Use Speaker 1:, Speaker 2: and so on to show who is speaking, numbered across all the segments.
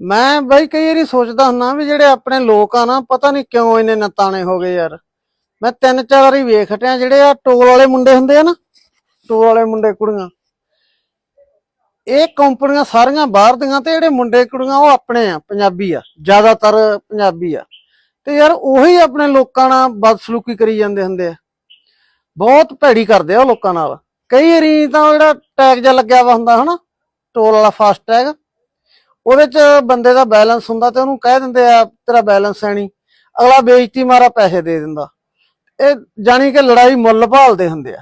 Speaker 1: ਮੈਂ ਬਈ ਕਈ ਵਾਰੀ ਸੋਚਦਾ ਹੁੰਦਾ ਵੀ ਜਿਹੜੇ ਆਪਣੇ ਲੋਕ ਆ ਨਾ, ਪਤਾ ਨਹੀਂ ਕਿਉਂ ਇੰਨੇ ਨਤਾਣੇ ਹੋ ਗਏ ਯਾਰ। ਮੈਂ ਤਿੰਨ ਚਾਰ ਵਾਰੀ ਵੇਖ ਹਟਿਆ, ਜਿਹੜੇ ਆ ਟੋਲ ਵਾਲੇ ਮੁੰਡੇ ਹੁੰਦੇ ਆ ਨਾ ਟੋਲ ਵਾਲੇ ਮੁੰਡੇ ਕੁੜੀਆਂ, ਇਹ ਕੰਪਨੀਆਂ ਸਾਰੀਆਂ ਬਾਹਰ ਦੀਆਂ ਤੇ ਜਿਹੜੇ ਮੁੰਡੇ ਕੁੜੀਆਂ ਉਹ ਆਪਣੇ ਆ, ਪੰਜਾਬੀ ਆ, ਜ਼ਿਆਦਾਤਰ ਪੰਜਾਬੀ ਆ। ਤੇ ਯਾਰ ਉਹੀ ਆਪਣੇ ਲੋਕਾਂ ਨਾਲ ਬਦਸਲੂਕੀ ਕਰੀ ਜਾਂਦੇ ਹੁੰਦੇ ਆ। ਬਹੁਤ ਭੈੜੀ ਕਰਦੇ ਆ ਉਹ ਲੋਕਾਂ ਨਾਲ। ਕਈ ਵਾਰੀ ਤਾਂ ਜਿਹੜਾ ਟੈਗ ਜਿਹਾ ਲੱਗਿਆ ਵਾ ਹੁੰਦਾ ਹਨਾ ਟੋਲ ਵਾਲਾ ਫਾਸਟ ਟੈਗ ਉਹਦੇ ਚ ਬੰਦੇ ਦਾ ਬੈਲੈਂਸ ਹੁੰਦਾ ਤੇ ਉਹਨੂੰ ਕਹਿ ਦਿੰਦੇ ਆ, ਤੇਰਾ ਬੈਲੈਂਸ ਹੈ ਨਹੀਂ ਅਗਲਾ ਬੇਇੱਜ਼ਤੀ ਮਾਰਾ ਪੈਸੇ ਦੇ ਦਿੰਦਾ। ਇਹ ਜਾਣੀ ਕਿ ਲੜਾਈ ਮੁੱਲ ਭਾਲਦੇ ਹੁੰਦੇ ਆ।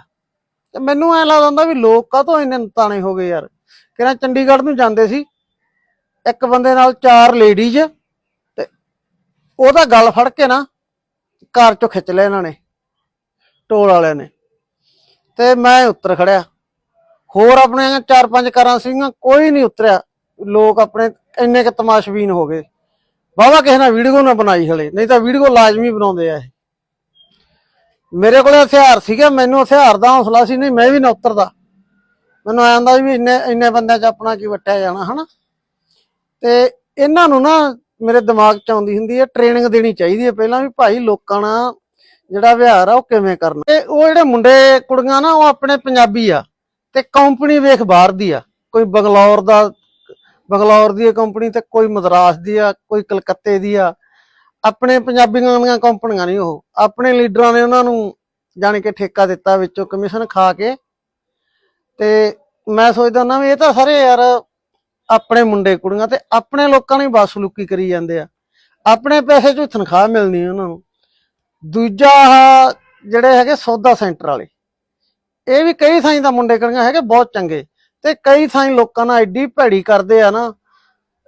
Speaker 1: ਤੇ ਮੈਨੂੰ ਐ ਲੱਗਦਾ ਹੁੰਦਾ ਵੀ ਲੋਕ ਕਾਹਤੋਂ ਇੰਨੇ ਤਾਣੇ ਹੋ ਗਏ ਯਾਰ। ਕਿਹੜਾ ਚੰਡੀਗੜ੍ਹ ਨੂੰ ਜਾਂਦੇ ਸੀ। ਇੱਕ ਬੰਦੇ ਨਾਲ ਚਾਰ ਲੇਡੀਜ਼ ਤੇ ਉਹਦਾ ਗੱਲ ਫੜ ਕੇ ਨਾ ਕਾਰ ਚੋਂ ਖਿੱਚ ਲਿਆ ਇਹਨਾਂ ਨੇ। ਟੋਲ ਵਾਲਿਆਂ ਨੇ। ਤੇ ਮੈਂ ਉੱਤਰ ਖੜਿਆ। ਹੋਰ ਆਪਣੇ ਚਾਰ ਪੰਜ ਕਾਰਾਂ ਸੀਗੀਆਂ, ਕੋਈ ਨਹੀਂ ਉਤਰਿਆ। ਲੋਕ ਆਪਣੇ ਇੰਨੇ ਕ ਤਮਾਸ਼ਬੀਨ ਹੋ ਗਏ। ਵਾਹਵਾ ਕਿਸੇ ਨਾਲ ਵੀਡੀਓ ਨਾ ਬਣਾਈ ਹਲੇ, ਨਹੀਂ ਤਾਂ ਵੀਡੀਓ ਲਾਜ਼ਮੀ ਬਣਾਉਂਦੇ ਆ ਇਹ। ਮੇਰੇ ਕੋਲੇ ਹਥਿਆਰ ਸੀਗੇ, ਮੈਨੂੰ ਹਥਿਆਰ ਦਾ ਹੌਸਲਾ ਸੀ, ਨਹੀਂ ਮੈਂ ਵੀ ਨਾ ਉਤਰਦਾ। ਮੈਨੂੰ ਆਇਆ ਹੁੰਦਾ ਵੀ ਇੰਨੇ ਇੰਨੇ ਬੰਦਿਆਂ 'ਚ ਆਪਣਾ ਕੀ ਵਟਿਆ ਜਾਣਾ, ਹਨਾ? ਤੇ ਇਹਨਾਂ ਨੂੰ ਨਾ ਮੇਰੇ ਦਿਮਾਗ 'ਚ ਆਉਂਦੀ ਹੁੰਦੀ ਹੈ ਟ੍ਰੇਨਿੰਗ ਦੇਣੀ ਚਾਹੀਦੀ ਹੈ ਪਹਿਲਾਂ ਵੀ ਭਾਈ ਲੋਕਾਂ ਨਾਲ ਜਿਹੜਾ ਵਿਹਾਰ ਆ ਉਹ ਕਿਵੇਂ ਕਰਨਾ। ਤੇ ਉਹ ਜਿਹੜੇ ਮੁੰਡੇ ਕੁੜੀਆਂ ਨਾ, ਉਹ ਆਪਣੇ ਪੰਜਾਬੀ ਆ ਤੇ ਕੰਪਨੀ ਵੇਖ ਬਾਹਰ ਦੀ ਆ। ਕੋਈ ਬੰਗਲੌਰ ਦਾ ਬੰਗਲੌਰ ਦੀ ਕੰਪਨੀ ਤੇ ਕੋਈ ਮਦਰਾਸ ਦੀ ਆ, ਕੋਈ ਕਲਕੱਤੇ ਦੀ ਆ, ਆਪਣੇ ਪੰਜਾਬੀਆਂ ਦੀਆਂ ਕੰਪਨੀਆਂ ਨਹੀਂ ਉਹ। ਆਪਣੇ ਲੀਡਰਾਂ ਨੇ ਉਹਨਾਂ ਨੂੰ ਜਾਣੀ ਕਿ ਠੇਕਾ ਦਿੱਤਾ ਵਿੱਚੋਂ ਕਮਿਸ਼ਨ ਖਾ ਕੇ। ਤੇ ਮੈਂ ਸੋਚਦਾ ਹੁੰਦਾ ਵੀ ਇਹ ਤਾਂ ਸਾਰੇ ਯਾਰ ਆਪਣੇ ਮੁੰਡੇ ਕੁੜੀਆਂ ਤੇ ਆਪਣੇ ਲੋਕਾਂ ਨੂੰ ਹੀ ਬਸਲੂਕੀ ਕਰੀ ਜਾਂਦੇ ਆ। ਆਪਣੇ ਪੈਸੇ ਚੋਂ ਤਨਖਾਹ ਮਿਲਣੀ ਉਹਨਾਂ ਨੂੰ। ਦੂਜਾ ਜਿਹੜੇ ਹੈਗੇ ਸੌਦਾ ਸੈਂਟਰ ਵਾਲੇ, ਇਹ ਵੀ ਕਈ ਥਾਈਂ ਦਾ ਮੁੰਡੇ ਕੁੜੀਆਂ ਹੈਗੇ ਬਹੁਤ ਚੰਗੇ। ਤੇ ਕਈ ਥਾਈਂ ਲੋਕਾਂ ਨਾਲ ਐਡੀ ਭੈੜੀ ਕਰਦੇ ਆ ਨਾ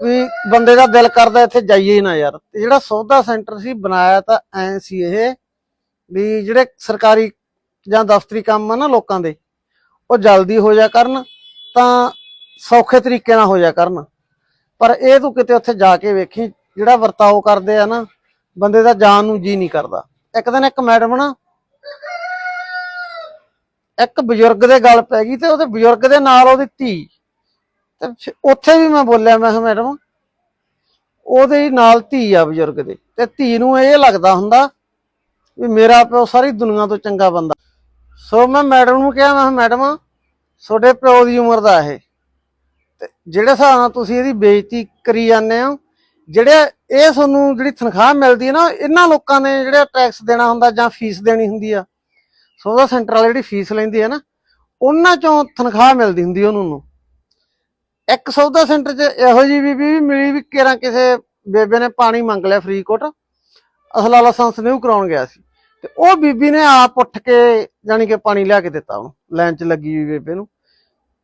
Speaker 1: ਵੀ ਬੰਦੇ ਦਾ ਦਿਲ ਕਰਦਾ ਇੱਥੇ ਜਾਈਏ ਨਾ ਯਾਰ। ਤੇ ਜਿਹੜਾ ਸੌਦਾ ਸੈਂਟਰ ਸੀ, ਬਣਾਇਆ ਤਾਂ ਐ ਸੀ ਇਹ ਵੀ ਜਿਹੜੇ ਸਰਕਾਰੀ ਜਾਂ ਦਫ਼ਤਰੀ ਕੰਮ ਆ ਨਾ ਲੋਕਾਂ ਦੇ, ਉਹ ਜਲਦੀ ਹੋ ਜਾ ਕਰਨ ਤਾਂ ਸੌਖੇ ਤਰੀਕੇ ਨਾਲ ਹੋ ਜਾ ਕਰਨ। ਪਰ ਇਹ ਤੂੰ ਕਿਤੇ ਉੱਥੇ ਜਾ ਕੇ ਵੇਖੀ, ਜਿਹੜਾ ਵਰਤਾਓ ਕਰਦੇ ਆ ਨਾ, ਬੰਦੇ ਦਾ ਜਾਨ ਨੂੰ ਜੀ ਨਹੀਂ ਕਰਦਾ। ਇੱਕ ਦਿਨ ਇੱਕ ਮੈਡਮ ਨਾ ਇੱਕ ਬਜ਼ੁਰਗ ਦੇ ਗੱਲ ਪੈ ਗਈ ਤੇ ਉਹਦੇ ਬਜ਼ੁਰਗ ਦੇ ਨਾਲ ਉਹਦੀ ਧੀ। ਤੇ ਉੱਥੇ ਵੀ ਮੈਂ ਬੋਲਿਆ ਮੈਂ ਕਿਹਾ ਮੈਡਮ ਉਹਦੇ ਨਾਲ ਧੀ ਆ ਬਜ਼ੁਰਗ ਦੇ ਤੇ ਧੀ ਨੂੰ ਇਹ ਲੱਗਦਾ ਹੁੰਦਾ ਵੀ ਮੇਰਾ ਪਿਓ ਸਾਰੀ ਦੁਨੀਆ ਤੋਂ ਚੰਗਾ ਬੰਦਾ। ਸੋ ਮੈਂ ਮੈਡਮ ਨੂੰ ਕਿਹਾ ਮੈਂ ਕਿਹਾ, ਮੈਡਮ ਤੁਹਾਡੇ ਪਿਓ ਦੀ ਉਮਰ ਦਾ ਇਹ। ਤੇ ਜਿਹੜੇ ਹਿਸਾਬ ਨਾਲ ਤੁਸੀਂ ਇਹਦੀ ਬੇਇੱਜ਼ਤੀ ਕਰੀ ਜਾਂਦੇ ਹੋ ਜਿਹੜੇ ਇਹ ਤੁਹਾਨੂੰ ਜਿਹੜੀ ਤਨਖਾਹ ਮਿਲਦੀ ਹੈ ਨਾ ਇਹਨਾਂ ਲੋਕਾਂ ਨੇ ਜਿਹੜਾ ਟੈਕਸ ਦੇਣਾ ਹੁੰਦਾ ਜਾਂ ਫੀਸ ਦੇਣੀ ਹੁੰਦੀ ਆ ਸੋਦਾ ਸੈਂਟਰ ਵਾਲੇ ਜਿਹੜੀ ਫੀਸ ਲੈਂਦੀ ਹੈ ਨਾ, ਉਹਨਾਂ ਚੋਂ ਤਨਖਾਹ ਮਿਲਦੀ ਹੁੰਦੀ ਉਹਨੂੰ। ਨੂੰ ਇੱਕ ਸੌਦਾ ਸੈਂਟਰ 'ਚ ਇਹੋ ਜਿਹੀ ਬੀਬੀ ਵੀ ਮਿਲੀ ਵੀ ਕਿਰਾਂ ਕਿਸੇ ਬੇਬੇ ਨੇ ਪਾਣੀ ਮੰਗ ਲਿਆ ਫਰੀਦਕੋਟ ਅਸਲਾ ਲਾਇਸੈਂਸ ਨਹੀਂ ਕਰਾਉਣ ਗਿਆ ਸੀ। ਤੇ ਉਹ ਬੀਬੀ ਨੇ ਆਪ ਉੱਠ ਕੇ ਜਾਨੀ ਕਿ ਪਾਣੀ ਲਿਆ ਕੇ ਦਿੱਤਾ ਉਹਨੂੰ, ਲਾਈਨ 'ਚ ਲੱਗੀ ਹੋਈ ਬੇਬੇ ਨੂੰ।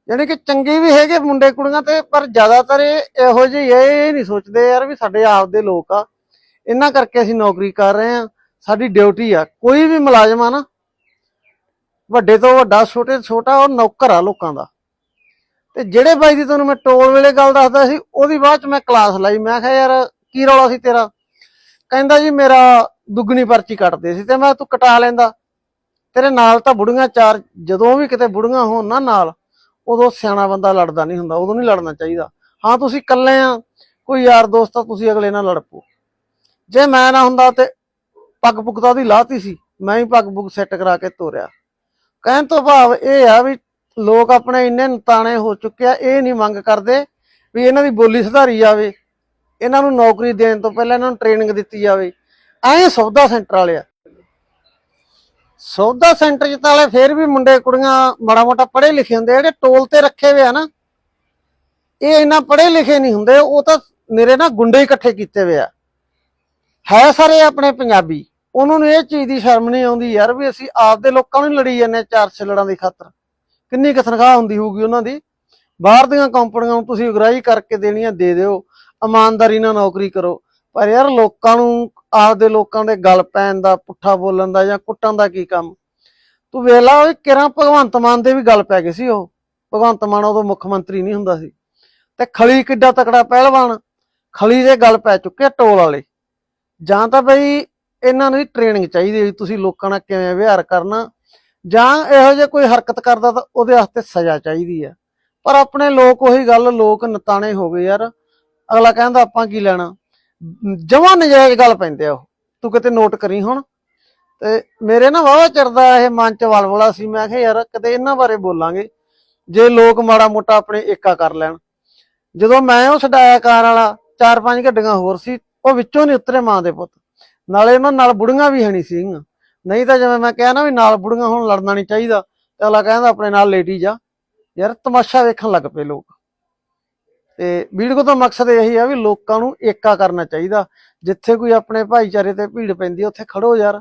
Speaker 1: ਜਾਨੀ ਕਿ ਚੰਗੇ ਵੀ ਹੈਗੇ ਮੁੰਡੇ ਕੁੜੀਆਂ ਤੇ, ਪਰ ਜ਼ਿਆਦਾਤਰ ਇਹੋ ਜਿਹੇ ਇਹ ਨਹੀਂ ਸੋਚਦੇ ਯਾਰ ਵੀ ਸਾਡੇ ਆਪ ਦੇ ਲੋਕ ਆ। ਇਹਨਾਂ ਕਰਕੇ ਅਸੀਂ ਨੌਕਰੀ ਕਰ ਰਹੇ ਆ, ਸਾਡੀ ਡਿਊਟੀ ਆ। ਕੋਈ ਵੀ ਮੁਲਾਜ਼ਮ ਆ ਨਾ ਵੱਡੇ ਤੋਂ ਵੱਡਾ, ਛੋਟੇ ਤੋਂ ਛੋਟਾ, ਉਹ ਨੌਕਰ ਆ ਲੋਕਾਂ ਦਾ। ਤੇ ਜਿਹੜੇ ਬਾਈ ਦੀ ਤੁਹਾਨੂੰ ਮੈਂ ਟੋਲ ਵੇਲੇ ਗੱਲ ਦੱਸਦਾ ਸੀ, ਉਹਦੀ ਬਾਅਦ ਚ ਮੈਂ ਕਲਾਸ ਲਾਈ। ਮੈਂ ਕਿਹਾ, ਯਾਰ, ਕੀ ਰੌਲਾ ਸੀ ਤੇਰਾ? ਕਹਿੰਦਾ ਜੀ, ਮੇਰਾ ਦੁੱਗਣੀ ਪਰਚੀ ਕੱਟਦੇ ਸੀ ਤੇ ਮੈਂ ਤੂੰ ਕਟਾ ਲੈਂਦਾ। ਤੇਰੇ ਨਾਲ ਤਾਂ ਬੁੜੀਆਂ ਚਾਰ, ਜਦੋਂ ਵੀ ਕਿਤੇ ਬੁੜੀਆਂ ਹੋਣ ਨਾ ਨਾਲ, ਉਦੋਂ ਸਿਆਣਾ ਬੰਦਾ ਲੜਦਾ ਨਹੀਂ ਹੁੰਦਾ, ਉਦੋਂ ਨਹੀਂ ਲੜਨਾ ਚਾਹੀਦਾ। ਹਾਂ, ਤੁਸੀਂ ਇਕੱਲੇ ਆ, ਕੋਈ ਯਾਰ ਦੋਸਤ ਆ, ਤੁਸੀਂ ਅਗਲੇ ਨਾਲ ਲੜ ਪੋ ਜੇ ਮੈਂ ਨਾ ਹੁੰਦਾ ਤੇ ਪੱਗ ਪੁੱਗ ਤਾਂ ਉਹਦੀ ਲਾਤੀ ਸੀ, ਮੈਂ ਹੀ ਪੱਗ ਪੁੱਗ ਸੈੱਟ ਕਰਾ ਕੇ ਤੋਰਿਆ। ਕਹਿਣ ਤੋਂ ਭਾਵ ਇਹ ਆ ਵੀ ਲੋਕ ਆਪਣੇ ਇੰਨੇ ਨਤਾਣੇ ਹੋ ਚੁੱਕੇ ਆ, ਇਹ ਨਹੀਂ ਮੰਗ ਕਰਦੇ ਵੀ ਇਹਨਾਂ ਦੀ ਬੋਲੀ ਸੁਧਾਰੀ ਜਾਵੇ। ਇਹਨਾਂ ਨੂੰ ਨੌਕਰੀ ਦੇਣ ਤੋਂ ਪਹਿਲਾਂ ਇਹਨਾਂ ਨੂੰ ਟ੍ਰੇਨਿੰਗ ਦਿੱਤੀ ਜਾਵੇ। ਐਂ ਸੌਦਾ ਸੈਂਟਰ ਵਾਲੇ ਆ। ਸੌਦਾ ਸੈਂਟਰ ਚ ਤਾਂ ਫੇਰ ਵੀ ਮੁੰਡੇ ਕੁੜੀਆਂ ਮਾੜਾ ਮੋਟਾ ਪੜ੍ਹੇ ਲਿਖੇ ਹੁੰਦੇ ਜਿਹੜੇ ਟੋਲ ਤੇ ਰੱਖੇ ਹੋਏ ਆ ਨਾ, ਇਹ ਇੰਨਾ ਪੜ੍ਹੇ ਲਿਖੇ ਨਹੀਂ ਹੁੰਦੇ, ਉਹ ਤਾਂ ਮੇਰੇ ਨਾ ਗੁੰਡੇ ਇਕੱਠੇ ਕੀਤੇ ਹੋਏ ਆ। ਹੈ ਸਾਰੇ ਆਪਣੇ ਪੰਜਾਬੀ। ਉਹਨਾਂ ਨੂੰ ਇਹ ਚੀਜ਼ ਦੀ ਸ਼ਰਮ ਨਹੀਂ ਆਉਂਦੀ ਯਾਰ ਵੀ ਅਸੀਂ ਆਪਦੇ ਲੋਕਾਂ ਨੂੰ ਲੜੀ ਜਾਂਦੇ ਚਾਰ ਛਿਲੜਾਂ ਦੀ ਖਾਤਰ। ਕਿੰਨੀ ਕੁ ਤਨਖਾਹ ਹੁੰਦੀ ਹੋਊਗੀ ਉਹਨਾਂ ਦੀ? ਬਾਹਰ ਦੀਆਂ ਕੰਪਨੀਆਂ ਨੂੰ ਤੁਸੀਂ ਉਗਰਾਹੀ ਕਰਕੇ ਦੇਣੀਆਂ ਦੇ ਦਿਓ। ਇਮਾਨਦਾਰੀ ਨਾਲ ਨੌਕਰੀ ਕਰੋ। ਪਰ ਯਾਰ ਲੋਕਾਂ ਨੂੰ, ਆਪਦੇ ਲੋਕਾਂ ਦੇ ਗਲ ਪੈਣ ਦਾ, ਪੁੱਠਾ ਬੋਲਣ ਦਾ ਜਾਂ ਕੁੱਟਣ ਦਾ ਕੀ ਕੰਮ? ਤੂੰ ਵੇਲਾ ਉਹ ਕਿਰਾਂ ਭਗਵੰਤ ਮਾਨ ਦੇ ਵੀ ਗੱਲ ਪੈ ਗਈ ਸੀ ਉਹ। ਭਗਵੰਤ ਮਾਨ ਉਦੋਂ ਮੁੱਖ ਮੰਤਰੀ ਨਹੀਂ ਹੁੰਦਾ ਸੀ। ਤੇ ਖਲੀ ਕਿੱਡਾ ਤਕੜਾ ਪਹਿਲਵਾਨ, ਖਲੀ ਦੇ ਗੱਲ ਪੈ ਚੁੱਕੇ ਟੋਲ ਵਾਲੇ। ਜਾਂ ਤਾਂ ਬਈ ਇਹਨਾਂ ਨੂੰ ਟ੍ਰੇਨਿੰਗ ਚਾਹੀਦੀ ਹੈ ਤੁਸੀਂ ਲੋਕਾਂ ਨਾਲ ਕਿਵੇਂ ਵਿਵਹਾਰ ਕਰਨਾ। ਜਾਂ ਇਹੋ ਜਿਹਾ ਕੋਈ ਹਰਕਤ ਕਰਦਾ ਤਾਂ ਉਹਦੇ ਵਾਸਤੇ ਸਜ਼ਾ ਚਾਹੀਦੀ ਹੈ। ਪਰ ਆਪਣੇ ਲੋਕ ਉਹੀ ਗੱਲ, ਲੋਕ ਨਤਾਣੇ ਹੋ ਗਏ ਯਾਰ। ਅਗਲਾ ਕਹਿੰਦਾ ਆਪਾਂ ਕੀ ਲੈਣਾ? ਜਮਾਂ ਨਜਾਇਜ਼ ਗੱਲ ਪੈਂਦੇ ਆ ਉਹ। ਤੂੰ ਕਿਤੇ ਨੋਟ ਕਰੀ ਹੁਣ। ਤੇ ਮੇਰੇ ਨਾ ਵਾਵਾ ਚਿਰਦਾ ਇਹ ਮਨ ਚ ਵਲਵਲਾ ਸੀ। ਮੈਂ ਕਿਹਾ ਯਾਰ ਕਦੇ ਇਹਨਾਂ ਬਾਰੇ ਬੋਲਾਂਗੇ। ਜੇ ਲੋਕ ਮਾੜਾ ਮੋਟਾ ਆਪਣੇ ਏਕਾ ਕਰ ਲੈਣ। ਜਦੋਂ ਮੈਂ ਉਹ ਛਡਾਇਆ ਕਾਰ ਵਾਲਾ, ਚਾਰ ਪੰਜ ਗੱਡੀਆਂ ਹੋਰ ਸੀ, ਉਹ ਵਿੱਚੋਂ ਨਹੀਂ ਉਤਰੇ ਮਾਂ ਦੇ ਪੁੱਤ। ਨਾਲੇ ਇਹਨਾਂ ਨਾਲ ਬੁੜੀਆਂ ਵੀ ਹਣੀ ਸੀਗੀਆਂ। ਨਹੀਂ ਤਾਂ ਜਿਵੇਂ ਮੈਂ ਕਿਹਾ ਨਾ ਵੀ ਨਾਲ ਬੁੜੀਆਂ ਹੁਣ ਲੜਨਾ ਨਹੀਂ ਚਾਹੀਦਾ, ਤੇ ਅਗਲਾ ਕਹਿੰਦਾ ਆਪਣੇ ਨਾਲ ਲੇਡੀ ਜਾ। ਯਾਰ ਤਮਾਸ਼ਾ ਵੇਖਣ ਲੱਗ ਪਏ ਲੋਕ। ਤੇ ਵੀਡੀਓ ਦਾ ਮਕਸਦ ਇਹੀ ਆ ਵੀ ਲੋਕਾਂ ਨੂੰ ਏਕਾ ਕਰਨਾ ਚਾਹੀਦਾ। ਜਿੱਥੇ ਕੋਈ ਆਪਣੇ ਭਾਈਚਾਰੇ ਤੇ ਭੀੜ ਪੈਂਦੀ ਉੱਥੇ ਖੜੋ ਯਾਰ।